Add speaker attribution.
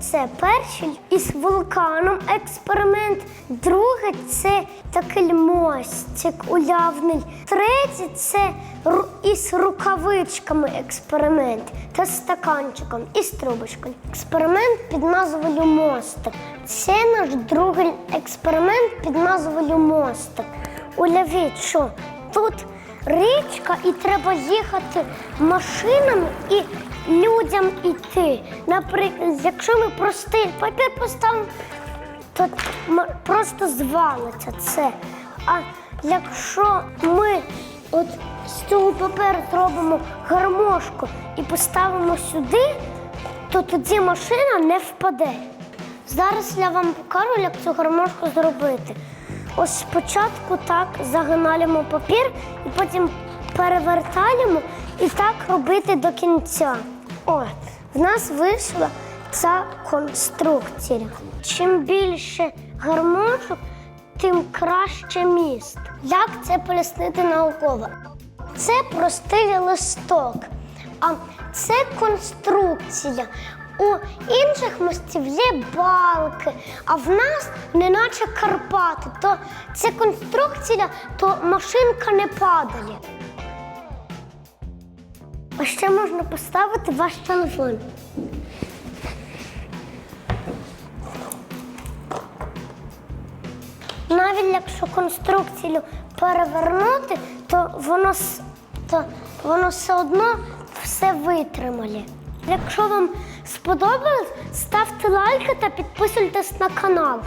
Speaker 1: це перший із вулканом експеримент. Друге це такий мостик уявний. Третє це із рукавичками експеримент та стаканчиком і з трубочкою. Експеримент під назвою мостик. Це наш другий експеримент під назвою мостик. Уявіть, що тут річка, і треба їхати машинами і йти. Наприклад, якщо ми простий папір поставимо, то просто звалиться це. А якщо ми от з цього паперу зробимо гармошку і поставимо сюди, то тоді машина не впаде. Зараз я вам покажу, як цю гармошку зробити. Ось спочатку так загинаємо папір і потім перевертаємо і так робити до кінця. От, в нас вийшла ця конструкція. Чим більше гармошок, тим краще міст. Як це пояснити науково? Це простий листок, а це конструкція. У інших мостів є балки, а в нас неначе Карпати. То це конструкція, то машинка не падає. А ще можна поставити ваш телефон. Навіть якщо конструкцію перевернути, то воно, то воно все одно все витримає. Якщо вам сподобалось, ставте лайки та підписуйтесь на канал.